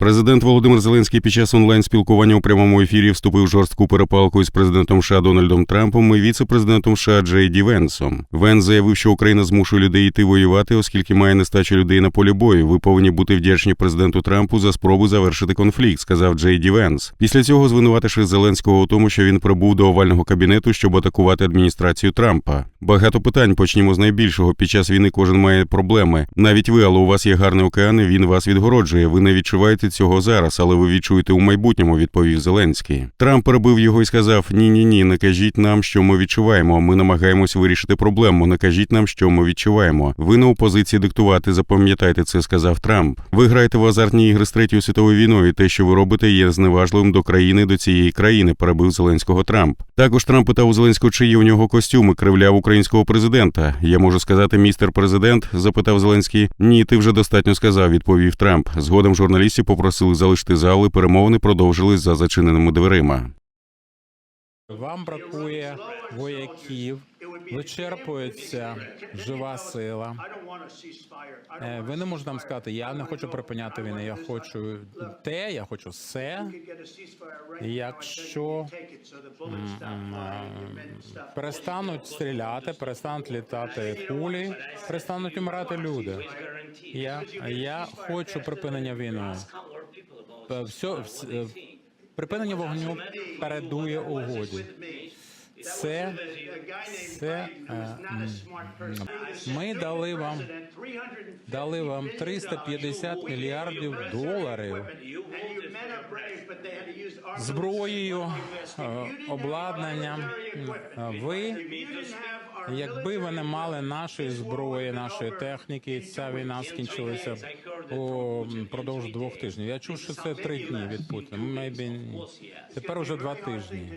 Президент Володимир Зеленський під час онлайн-спілкування у прямому ефірі вступив в жорстку перепалку із президентом США Дональдом Трампом і віце-президентом США Джей Ді Венсом. Венс заявив, що Україна змушує людей йти воювати, оскільки має нестачу людей на полі бою. Ви повинні бути вдячні президенту Трампу за спробу завершити конфлікт, сказав Джей Ді Венс. Після цього звинувативши Зеленського у тому, що він прибув до овального кабінету, щоб атакувати адміністрацію Трампа. Багато питань почнімо з найбільшого. Під час війни кожен має проблеми. Навіть ви, але у вас є гарний океан, і він вас відгороджує. Ви не відчуваєте цього зараз, але ви відчуєте у майбутньому, відповів Зеленський. Трамп перебив його і сказав: Ні, ні, ні, не кажіть нам, що ми відчуваємо. Ми намагаємось вирішити проблему. Не кажіть нам, що ми відчуваємо. Ви не у позиції диктувати. Запам'ятайте це, сказав Трамп. Ви граєте в азартні ігри з третьою світовою війною. і Те, що ви робите, є зневажливим до країни до цієї країни. Перебив Зеленського Трамп. Також Трамп питав у Зеленського, чи є у нього костюми, кривляв українського президента. Я можу сказати, містер президент? запитав Зеленський. Ні, ти вже достатньо сказав, відповів Трамп. Згодом журналістів попросили залишити зал, і перемовини продовжились за зачиненими дверима. Вам бракує вояків, вичерпується жива сила. Е, Ви не можете нам сказати, я не хочу припиняти війни, я хочу те, я хочу все. Якщо перестануть стріляти, перестануть літати кулі, перестануть умирати люди. Я, я хочу припинення війни. Все, е, припинення вогню передує угоді. Це, це е, ми дали вам дали вам 350 мільярдів доларів зброєю, е, обладнанням. Е, Ви, якби вони мали нашої зброї, нашої техніки, ця війна скінчилася упродовж двох тижнів. Я чув, що це три дні від Путіна. Maybe. Тепер уже два тижні.